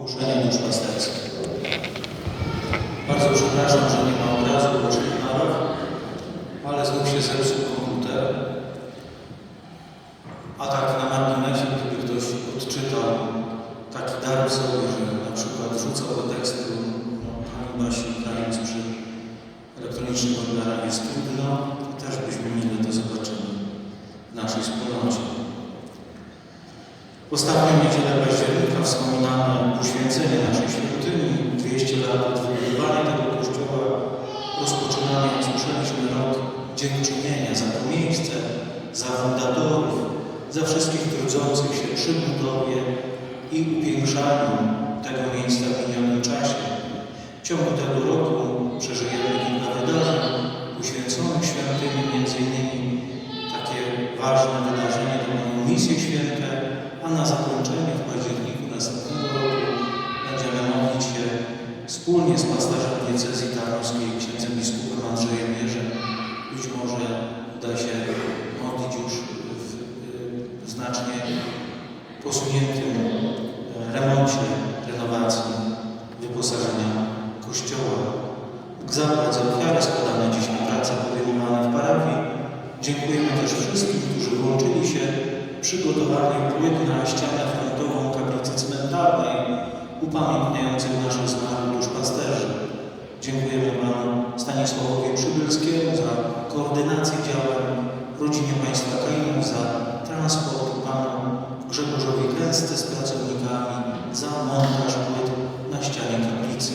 Ogłoszenie duszpasterskie. Bardzo przepraszam, że nie ma obrazu w naszych narach, ale znów się zepsuł komputer. A tak na marginesie, gdyby ktoś odczytał taki dar sobie, że na przykład rzucał do tekstu no, Pani Basi grając przy elektronicznych odbiorach jest trudno, to też byśmy mile to zobaczyli w naszej wspólnocie. Ostatnią niedzielę października wspominamy poświęcenie naszej świątyni, 200 lat od wybudowania tego kościoła. Rozpoczynamy, jak słyszeliśmy, rok dziękczynienia za to miejsce, za fundatorów, za wszystkich trudzących się przy budowie i upiększaniu tego miejsca w minionym czasie. W ciągu tego roku przeżyjemy kilka wydarzeń poświęconych świątyni, innymi takie ważne wydarzenie to misje święte, na zakończenie w październiku następnego roku będziemy modlić się wspólnie z pasterzem diecezji tarnowskiej, księdzem biskupem Andrzejem Jerzem. Być może uda się modlić już w, w znacznie posuniętym remoncie, renowacji, wyposażenia kościoła. Bóg zapłać za ofiary składane dziś na prace podejmowane w parafii. Dziękujemy też wszystkim, którzy włączyli się w przygotowanie płyt na ścianę frontową kaplicy cmentarnej upamiętniającej naszych zmarłych duszpasterzy. Dziękujemy Panu Stanisławowi Przybylskiemu za koordynację działań, rodzinie państwa Kainów za transport, Panu Grzegorzowi Kęsty z pracownikami za montaż płyt na ścianie kaplicy.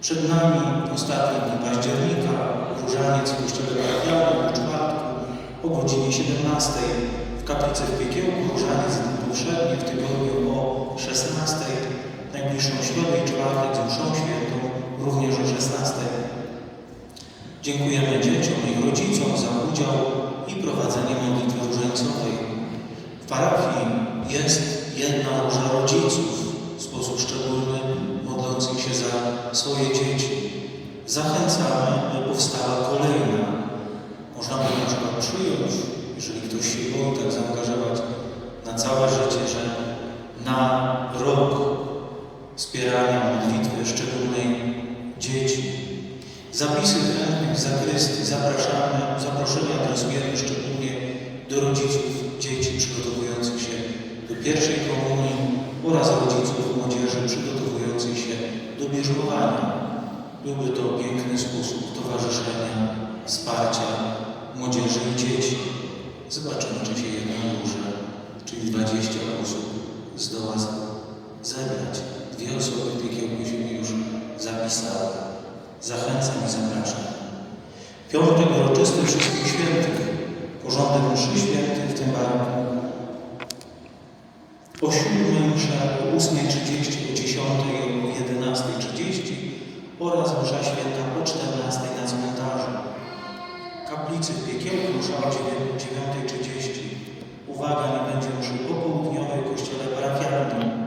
Przed nami ostatnie dni października, różaniec w kościele parafialnym w czwartku o godzinie 17 w kaplicy w Piekiełku, różaniec dni powszedni w tygodniu o 16 najbliższą środę i czwartek z świętą również o 16 Dziękujemy dzieciom i rodzicom za udział i prowadzenie modlitwy różańcowej. W parafii jest jedna róża rodziców w sposób szczególny modlących się za swoje dzieci. Zachęcamy, by powstała kolejna. Można by na przykład przyjąć, jeżeli ktoś się boi tak zaangażować na całe życie, że na rok wspierania modlitwy szczególnej dzieci. Zapisy chętnych z zakrystii zapraszamy, zaproszenia adresujemy szczególnie do rodziców dzieci przygotowujących się do pierwszej komunii oraz rodziców młodzieży przygotowujących się do bierzmowania. Byłby to piękny sposób towarzyszenia, wsparcia młodzieży i dzieci. Zobaczymy, czy się jedną duże, czyli 20 osób zdoła zebrać. Dwie osoby tej kiełbie się już zapisały. Zachęcam i zapraszam. Piątek uroczysty wszystkich świętych. Porządek mszy świętych w tym barku. O siódmej msza o 8.30, o 10.00 i o 11.30 oraz msza święta o 14.00 na cmentarzu. Kaplicy w Piekiełku msza o 9.30. Uwaga, nie będzie mszy popołudniowej kościele parafialnym.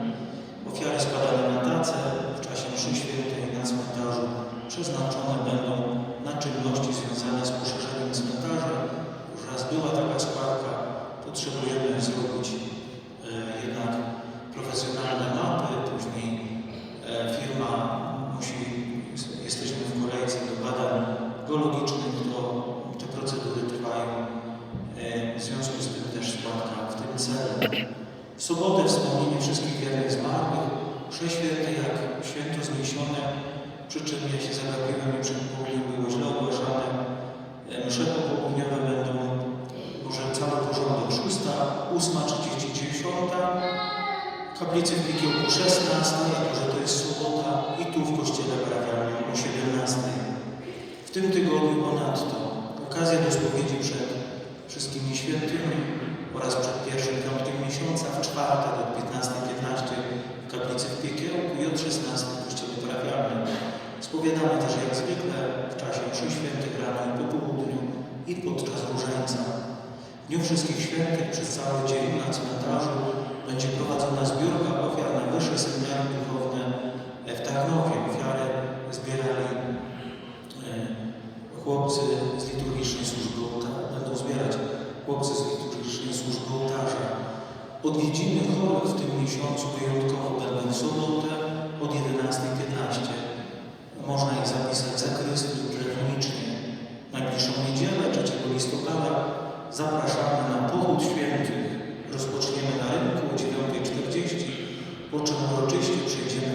Składka w sobotę wspomnienie wszystkich wiernych zmarłych, msze święte jak święto zniesione, przy czym ja się zagapiłem i przed południem było źle ogłaszane. E, Msze popołudniowe będą, może cały porządek, 6, 8, 30, 10, kaplicy w Pikiełku 16, jako że to jest sobota i tu w kościele parafialnym o 17. W tym tygodniu ponadto okazja do spowiedzi przed wszystkimi świętymi oraz przed pierwszym piątkiem miesiąca w czwartek od 15.15 w kaplicy w Piekiełku i od 16 w kościele parafialnym. Spowiadamy też jak zwykle w czasie mszy świętych rano i po południu i podczas różańca. W Dniu Wszystkich Świętych przez cały dzień na cmentarzu będzie prowadzona zbiórka ofiar na wyższe seminarium duchowne w Tarnowie. Ofiary zbierali e, chłopcy z liturgicznej służby ołtarza, będą zbierać chłopcy z liturgicznej. Odwiedziny chorych w tym miesiącu wyjątkowo będą w sobotę od 11.15. Można ich zapisać za Chrystus telefonicznie. Najbliższą niedzielę 3 listopada zapraszamy na pochód świętych. Rozpoczniemy na rynku o 9.40, po czym uroczyście przejdziemy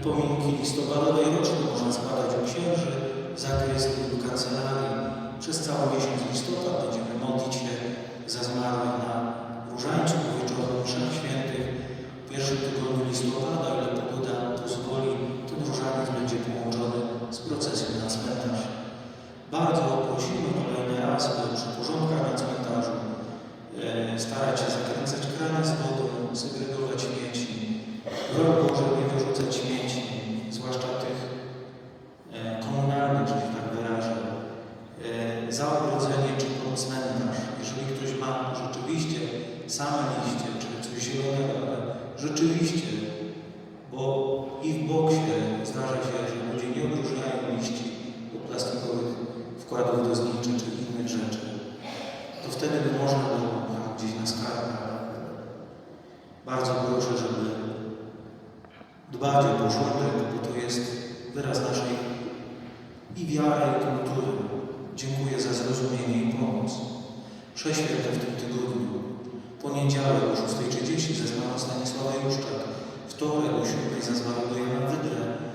Wypominki listopadowej roczny można składać u księży, zakrystii lub kancelarii. Przez cały miesiąc listopad będziemy modlić się za zmarłych na różańcu wieczorem mszach świętych. W pierwszym tygodniu listopada, ile pogoda pozwoli, ten różaniec będzie połączony z procesją na cmentarz. Bardzo prosimy kolejny raz, by przy porządkach na cmentarzu e, starać się zakręcać krany z wodą, segregować śmieci. Broń Boże wkładów do zniczy czy innych rzeczy, to wtedy by można było tam gdzieś na skarbach. Bardzo proszę, żeby dbać o porządek, bo to jest wyraz naszej i wiary, i kultury. Dziękuję za zrozumienie i pomoc. Prześwięte w tym tygodniu. Poniedziałek o 6.30 ze zmarł Stanisława Juszczak. Wtorek o 7.00 za zmarłego Jana Wydrę.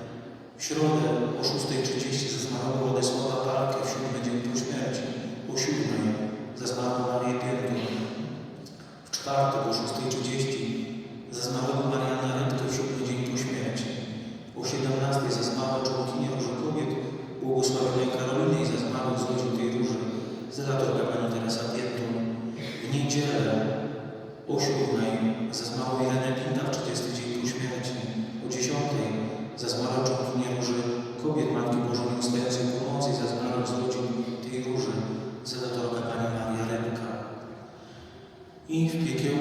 W środę o 6.30 za zmarłego Władysława Parkę w siódmy dzień po śmierci. O 7.00 za zmarłą Marię Piętą. W czwartek o 6.30 za zmarłego Mariana Rębkę w siódmy dzień po śmierci. O 17.00 za zmarłą członkinię Róży Kobiet błogosławionej Karoliny i za zmarłych z ludzi tej Róży zelatorka Pani Teresa Piętą. W niedzielę o 7.00 za zmarłą Irenę Pinta w 30 dzień po śmierci. O 10.00 za zmarłą członkinię Róży Kobiet Matki Bożej Ustającej Pomocy za zmarłych ludzi tej Róży zelatorka Pani Maria Rębka. I w piekiełku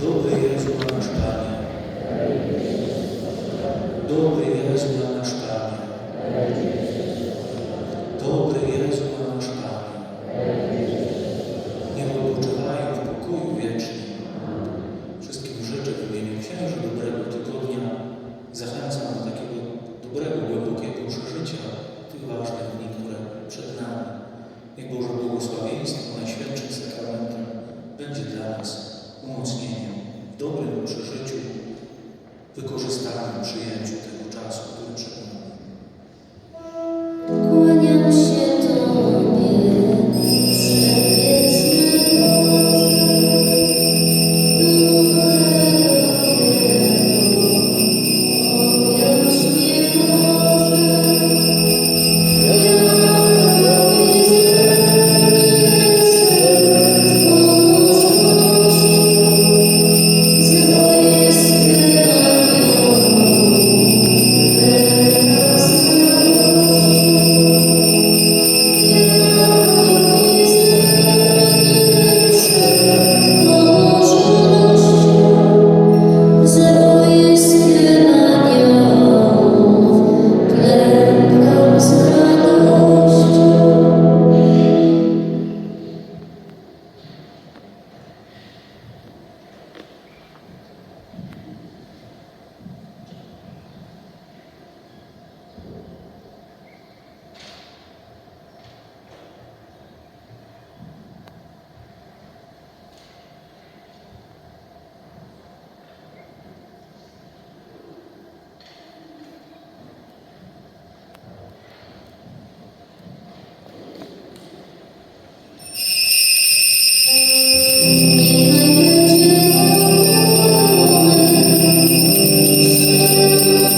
Добрий Господь наш Пане. Добрий Господь наш w przeżyciu, wykorzystanym przyjęciu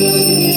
Música